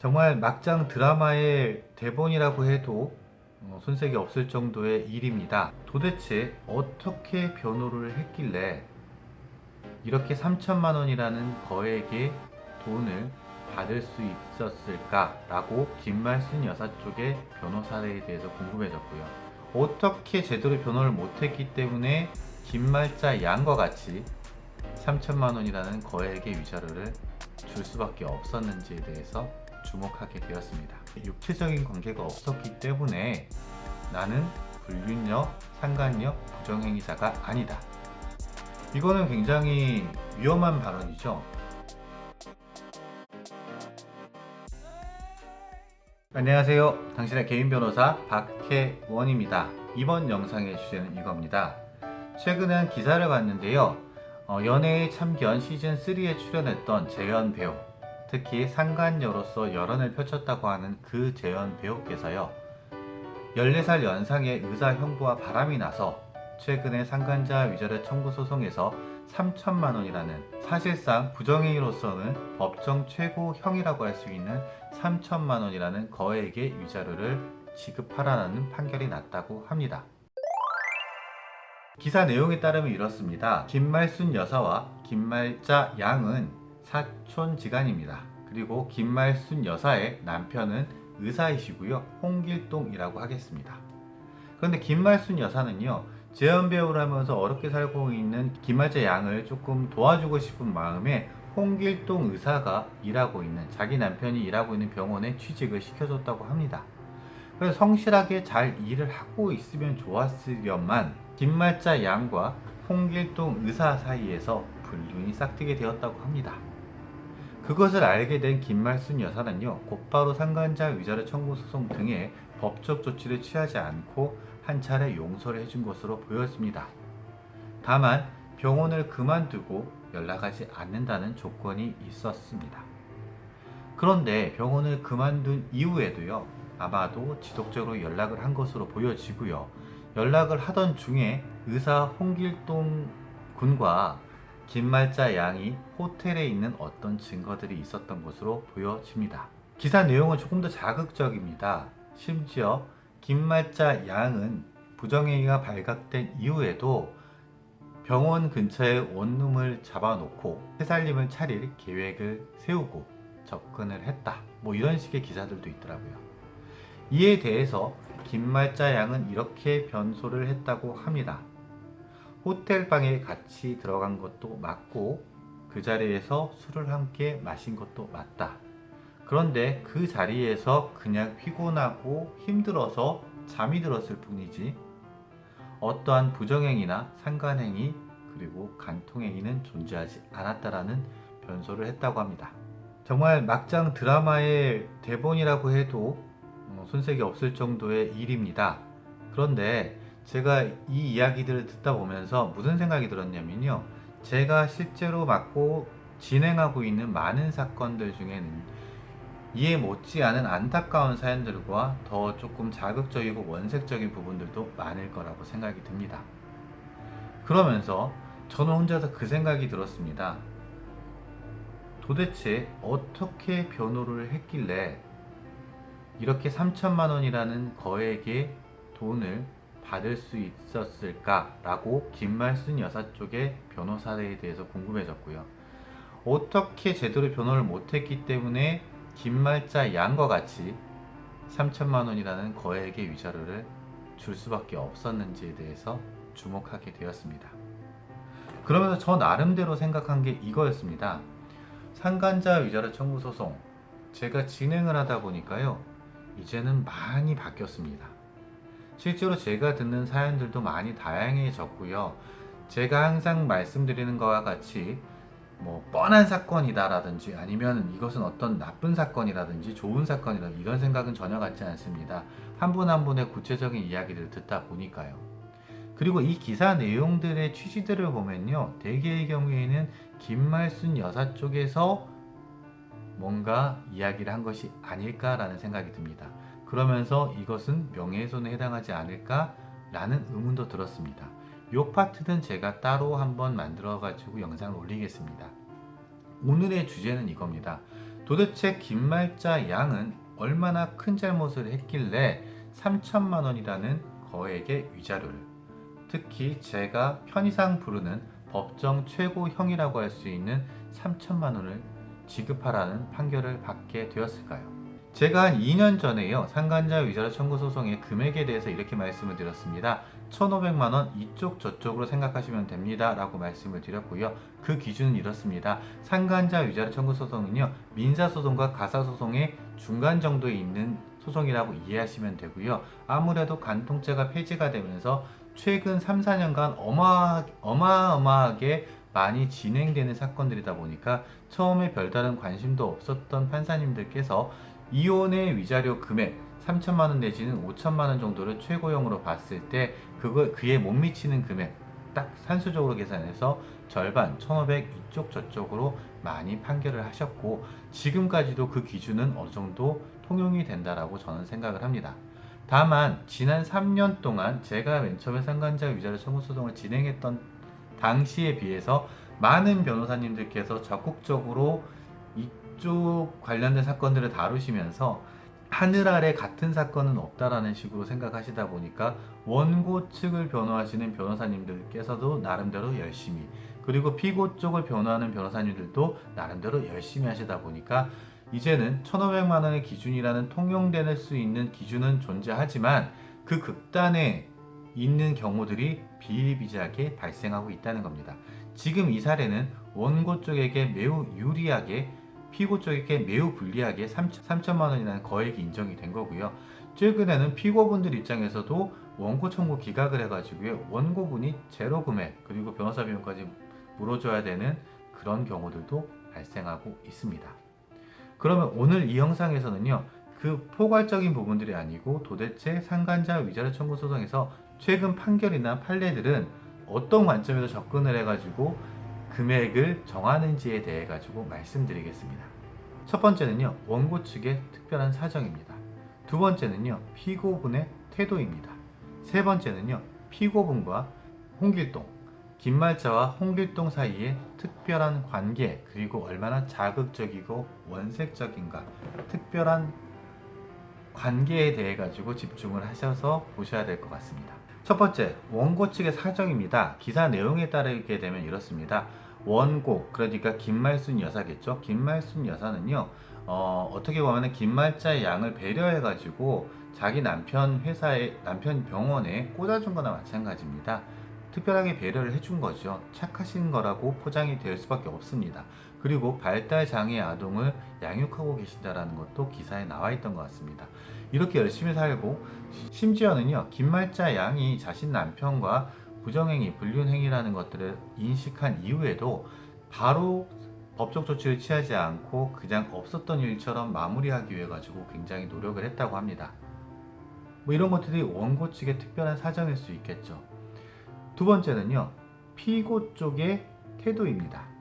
정말 막장 드라마의 대본이라고 해도 어, 손색이 없을 정도의 일입니다. 도대체 어떻게 변호를 했길래 이렇게 3천만 원이라는 거액의 돈을 받을 수 있었을까라고 김말순 여사 쪽의 변호사에 대해서 궁금해졌고요. 어떻게 제대로 변호를 못했기 때문에 김말자 양과 같이 3천만 원이라는 거액의 위자료를 줄 수밖에 없었는지에 대해서 주목하게 되었습니다. 육체적인 관계가 없었기 때문에 나는 불륜녀, 상간녀, 부정행위자가 아니다. 이거는 굉장히 위험한 발언이죠. 안녕하세요. 당신의 개인 변호사 박혜원입니다. 이번 영상의 주제는 이겁니다. 최근에 한 기사를 봤는데요. 어, 연애의 참견 시즌 3에 출연했던 재현 배우, 특히 상간녀로서 열연을 펼쳤다고 하는 그 재현 배우께서요. 14살 연상의 의사 형부와 바람이 나서 최근에 상간자 위자료 청구 소송에서 3천만 원이라는 사실상 부정행위로서는 법정 최고형이라고 할 수 있는 3천만 원이라는 거액의 위자료를 지급하라는 판결이 났다고 합니다. 기사 내용에 따르면 이렇습니다. 김말순 여사와 김말자 양은 사촌지간입니다. 그리고 김말순 여사의 남편은 의사이시고요. 홍길동이라고 하겠습니다. 그런데 김말순 여사는요. 재연 배우를 하면서 어렵게 살고 있는 김말자 양을 조금 도와주고 싶은 마음에 홍길동 의사가 일하고 있는 자기 남편이 일하고 있는 병원에 취직을 시켜줬다고 합니다. 그래서 성실하게 잘 일을 하고 있으면 좋았으련만 김말자 양과 홍길동 의사 사이에서 불륜이 싹트게 되었다고 합니다. 그것을 알게 된 김말순 여사는요 곧바로 상간자 위자료 청구 소송 등의 법적 조치를 취하지 않고 한 차례 용서를 해준 것으로 보였습니다. 다만 병원을 그만두고 연락하지 않는다는 조건이 있었습니다. 그런데 병원을 그만둔 이후에도요 아마도 지속적으로 연락을 한 것으로 보여지고요. 연락을 하던 중에 의사 홍길동 군과 김말자 양이 호텔에 있는 어떤 증거들이 있었던 것으로 보여집니다. 기사 내용은 조금 더 자극적입니다. 심지어 김말자 양은 부정행위가 발각된 이후에도 병원 근처에 원룸을 잡아놓고 새살림을 차릴 계획을 세우고 접근을 했다. 뭐 이런 식의 기사들도 있더라고요. 이에 대해서 김말자 양은 이렇게 변소를 했다고 합니다. 호텔 방에 같이 들어간 것도 맞고 그 자리에서 술을 함께 마신 것도 맞다. 그런데 그 자리에서 그냥 피곤하고 힘들어서 잠이 들었을 뿐이지 어떠한 부정행위나 상간행위 그리고 간통행위는 존재하지 않았다라는 변소를 했다고 합니다. 정말 막장 드라마의 대본이라고 해도 어, 손색이 없을 정도의 일입니다. 그런데 제가 이 이야기들을 듣다 보면서 무슨 생각이 들었냐면요. 제가 실제로 맡고 진행하고 있는 많은 사건들 중에는 이해 못지않은 안타까운 사연들과 더 조금 자극적이고 원색적인 부분들도 많을 거라고 생각이 듭니다. 그러면서 저는 혼자서 그 생각이 들었습니다. 도대체 어떻게 변호를 했길래 이렇게 3천만 원이라는 거액의 돈을 받을 수 있었을까라고 김말순 여사 쪽의 변호사에 대해서 궁금해졌고요. 어떻게 제대로 변호를 못했기 때문에 김말자 양과 같이 3천만 원이라는 거액의 위자료를 줄 수밖에 없었는지에 대해서 주목하게 되었습니다. 그러면서 저 나름대로 생각한 게 이거였습니다. 상간자 위자료 청구 소송 제가 진행을 하다 보니까요. 이제는 많이 바뀌었습니다. 실제로 제가 듣는 사연들도 많이 다양해졌고요. 제가 항상 말씀드리는 것과 같이 뭐 뻔한 사건이다라든지 아니면 이것은 어떤 나쁜 사건이라든지 좋은 사건이라든지 이런 생각은 전혀 갖지 않습니다. 한 분 한 분의 구체적인 이야기를 듣다 보니까요. 그리고 이 기사 내용들의 취지들을 보면요. 대개의 경우에는 김말순 여사 쪽에서 뭔가 이야기를 한 것이 아닐까라는 생각이 듭니다. 그러면서 이것은 명예훼손에 해당하지 않을까라는 의문도 들었습니다. 요 파트는 제가 따로 한번 만들어 가지고 영상을 올리겠습니다. 오늘의 주제는 이겁니다. 도대체 김말자 양은 얼마나 큰 잘못을 했길래 3천만 원이라는 거액의 위자료를 특히 제가 편의상 부르는 법정 최고형이라고 할 수 있는 3천만 원을 지급하라는 판결을 받게 되었을까요? 제가 한 2년 전에요 상간자 위자료 청구 소송의 금액에 대해서 이렇게 말씀을 드렸습니다. 1,500만 원 이쪽 저쪽으로 생각하시면 됩니다. 라고 말씀을 드렸고요. 그 기준은 이렇습니다. 상간자 위자료 청구 소송은요. 민사 소송과 가사 소송의 중간 정도에 있는 소송이라고 이해하시면 되고요. 아무래도 간통죄가 폐지가 되면서 최근 3, 4년간 어마, 어마어마하게 많이 진행되는 사건들이다 보니까 처음에 별다른 관심도 없었던 판사님들께서 이혼의 위자료 금액 3천만 원 내지는 5천만 원 정도를 최고형으로 봤을 때 그거 그에 못 미치는 금액 딱 산수적으로 계산해서 절반 1,500 이쪽 저쪽으로 많이 판결을 하셨고 지금까지도 그 기준은 어느 정도 통용이 된다라고 저는 생각을 합니다. 다만 지난 3년 동안 제가 맨 처음에 상간자 위자료 청구 소송을 진행했던 당시에 비해서 많은 변호사님들께서 적극적으로 이 쪽 관련된 사건들을 다루시면서 하늘 아래 같은 사건은 없다라는 식으로 생각하시다 보니까 원고 측을 변호하시는 변호사님들께서도 나름대로 열심히 그리고 피고 쪽을 변호하는 변호사님들도 나름대로 열심히 하시다 보니까 이제는 1,500만 원의 기준이라는 통용될 수 있는 기준은 존재하지만 그 극단에 있는 경우들이 비일비재하게 발생하고 있다는 겁니다. 지금 이 사례는 원고 쪽에게 매우 유리하게 피고 쪽에게 매우 불리하게 3천 만 원이라는 거액이 인정이 된 거고요. 최근에는 피고분들 입장에서도 원고 청구 기각을 해가지고요. 원고분이 제로 금액 그리고 변호사 비용까지 물어줘야 되는 그런 경우들도 발생하고 있습니다. 그러면 오늘 이 영상에서는요. 그 포괄적인 부분들이 아니고 도대체 상간자 위자료 청구 소송에서 최근 판결이나 판례들은 어떤 관점에서 접근을 해가지고 금액을 정하는지에 대해 가지고 말씀드리겠습니다. 첫 번째는요, 원고 측의 특별한 사정입니다. 두 번째는요, 피고분의 태도입니다. 세 번째는요, 피고분과 홍길동, 김말자와 홍길동 사이의 특별한 관계, 그리고 얼마나 자극적이고 원색적인가, 특별한 관계에 대해 가지고 집중을 하셔서 보셔야 될 것 같습니다. 첫 번째, 원고 측의 사정입니다. 기사 내용에 따르게 되면 이렇습니다. 원고, 그러니까 김말순 여사겠죠. 김말순 여사는요, 어, 어떻게 보면 김말자의 양을 배려해가지고 자기 남편 회사에, 남편 병원에 꽂아준 거나 마찬가지입니다. 특별하게 배려를 해준 거죠. 착하신 거라고 포장이 될 수밖에 없습니다. 그리고 발달 장애 아동을 양육하고 계신다라는 것도 기사에 나와 있던 것 같습니다. 이렇게 열심히 살고 심지어는요 김말자 양이 자신 남편과 부정행위, 불륜행위라는 것들을 인식한 이후에도 바로 법적 조치를 취하지 않고 그냥 없었던 일처럼 마무리하기 위해 가지고 굉장히 노력을 했다고 합니다. 뭐 이런 것들이 원고 측의 특별한 사정일 수 있겠죠. 두 번째는요, 피고 쪽의 태도입니다.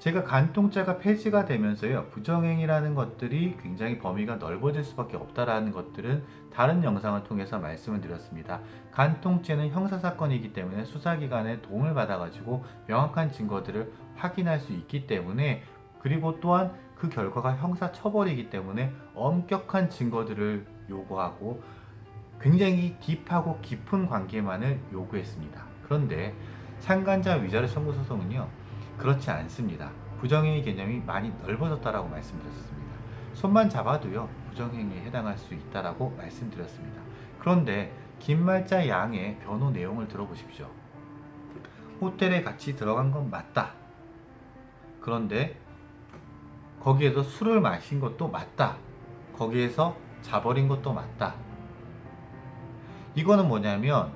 제가 간통죄가 폐지가 되면서요, 부정행위라는 것들이 굉장히 범위가 넓어질 수밖에 없다라는 것들은 다른 영상을 통해서 말씀을 드렸습니다. 간통죄는 형사 사건이기 때문에 수사기관의 도움을 받아가지고 명확한 증거들을 확인할 수 있기 때문에 그리고 또한 그 결과가 형사 처벌이기 때문에 엄격한 증거들을 요구하고 굉장히 딥하고 깊은 관계만을 요구했습니다. 그런데 상간자 위자료 청구 소송은요 그렇지 않습니다. 부정행위 개념이 많이 넓어졌다라고 말씀드렸습니다. 손만 잡아도요 부정행위에 해당할 수 있다라고 말씀드렸습니다. 그런데 김말자 양의 변호 내용을 들어보십시오. 호텔에 같이 들어간 건 맞다. 그런데 거기에서 술을 마신 것도 맞다. 거기에서 자버린 것도 맞다. 이거는 뭐냐면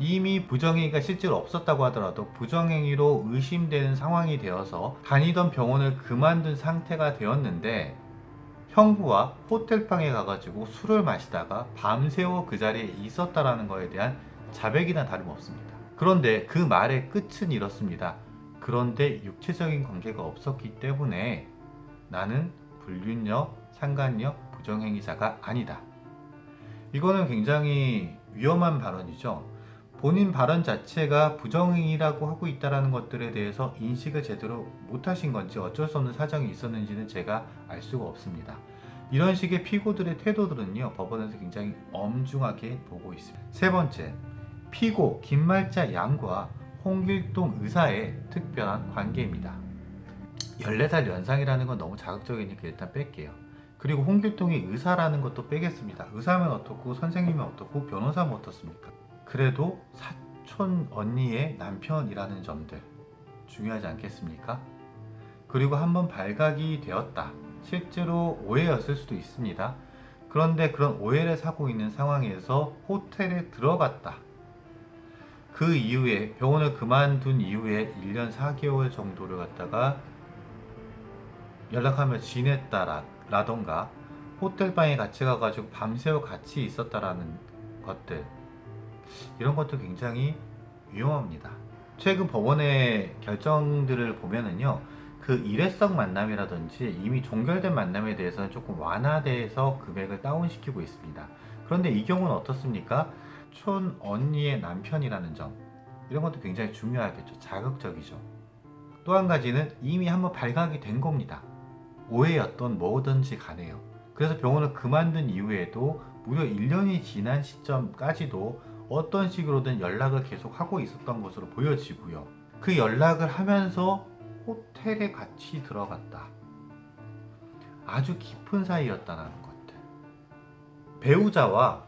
이미 부정행위가 실제로 없었다고 하더라도 부정행위로 의심되는 상황이 되어서 다니던 병원을 그만둔 상태가 되었는데 형부와 호텔방에 가가지고 술을 마시다가 밤새워 그 자리에 있었다라는 것에 대한 자백이나 다름없습니다. 그런데 그 말의 끝은 이렇습니다. 그런데 육체적인 관계가 없었기 때문에 나는 불륜녀, 상간녀, 부정행위자가 아니다. 이거는 굉장히 위험한 발언이죠. 본인 발언 자체가 부정행위라고 하고 있다는 것들에 대해서 인식을 제대로 못하신 건지 어쩔 수 없는 사정이 있었는지는 제가 알 수가 없습니다. 이런 식의 피고들의 태도들은요 법원에서 굉장히 엄중하게 보고 있습니다. 세 번째, 피고 김말자 양과 홍길동 의사의 특별한 관계입니다. 14살 연상이라는 건 너무 자극적이니까 일단 뺄게요. 그리고 홍길동이 의사라는 것도 빼겠습니다. 의사면 어떻고 선생님은 어떻고 변호사면 어떻습니까? 그래도 사촌 언니의 남편이라는 점들 중요하지 않겠습니까? 그리고 한번 발각이 되었다. 실제로 오해였을 수도 있습니다. 그런데 그런 오해를 사고 있는 상황에서 호텔에 들어갔다. 그 이후에 병원을 그만둔 이후에 1년 4개월 정도를 갖다가 연락하며 지냈다라던가 호텔방에 같이 가가지고 밤새워 같이 있었다라는 것들 이런 것도 굉장히 위험합니다. 최근 법원의 결정들을 보면은요, 그 일회성 만남이라든지 이미 종결된 만남에 대해서는 조금 완화돼서 금액을 다운시키고 있습니다. 그런데 이 경우는 어떻습니까? 촌 언니의 남편이라는 점 이런 것도 굉장히 중요하겠죠. 자극적이죠. 또 한 가지는 이미 한번 발각이 된 겁니다. 오해였던 뭐든지 간에요. 그래서 병원을 그만둔 이후에도 무려 1년이 지난 시점까지도 어떤 식으로든 연락을 계속 하고 있었던 것으로 보여지고요. 그 연락을 하면서 호텔에 같이 들어갔다. 아주 깊은 사이였다는 것들. 배우자와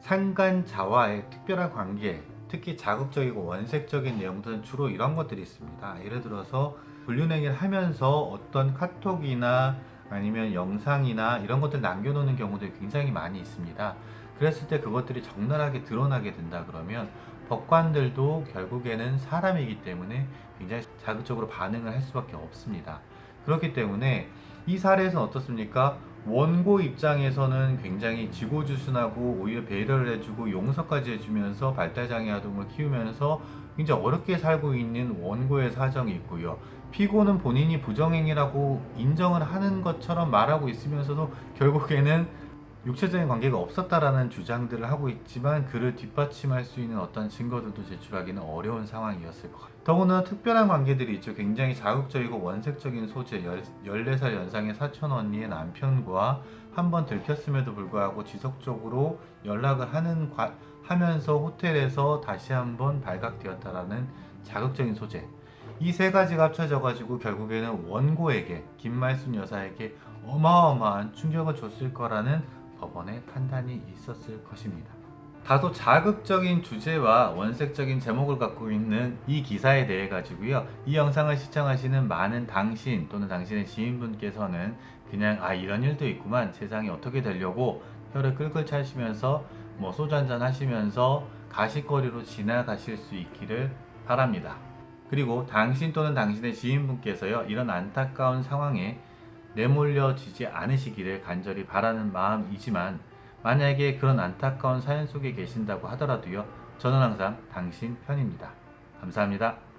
상간자와의 특별한 관계, 특히 자극적이고 원색적인 내용들은 주로 이런 것들이 있습니다. 예를 들어서 불륜행위를 하면서 어떤 카톡이나 아니면 영상이나 이런 것들 남겨놓는 경우들이 굉장히 많이 있습니다. 그랬을 때 그것들이 적나라하게 드러나게 된다 그러면 법관들도 결국에는 사람이기 때문에 굉장히 자극적으로 반응을 할 수밖에 없습니다. 그렇기 때문에 이 사례에서는 어떻습니까? 원고 입장에서는 굉장히 지고주순하고 오히려 배려를 해주고 용서까지 해주면서 발달장애 아동을 키우면서 굉장히 어렵게 살고 있는 원고의 사정이 있고요. 피고는 본인이 부정행위라고 인정을 하는 것처럼 말하고 있으면서도 결국에는 육체적인 관계가 없었다라는 주장들을 하고 있지만 그를 뒷받침할 수 있는 어떤 증거들도 제출하기는 어려운 상황이었을 것 같아요. 더구나 특별한 관계들이 있죠. 굉장히 자극적이고 원색적인 소재, 14살 연상의 사촌 언니의 남편과 한 번 들켰음에도 불구하고 지속적으로 연락을 하는 과- 하면서 호텔에서 다시 한번 발각되었다라는 자극적인 소재. 이 세 가지가 합쳐져 가지고 결국에는 원고에게 김말순 여사에게 어마어마한 충격을 줬을 거라는 법원의 판단이 있었을 것입니다. 다소 자극적인 주제와 원색적인 제목을 갖고 있는 이 기사에 대해 가지고요. 이 영상을 시청하시는 많은 당신 또는 당신의 지인분께서는 그냥 아 이런 일도 있구만 세상이 어떻게 되려고 혀를 끌끌 차시면서 뭐 소주 한잔 하시면서 가십거리로 지나가실 수 있기를 바랍니다. 그리고 당신 또는 당신의 지인분께서요 이런 안타까운 상황에 내몰려지지 않으시기를 간절히 바라는 마음이지만 만약에 그런 안타까운 사연 속에 계신다고 하더라도요 저는 항상 당신 편입니다. 감사합니다.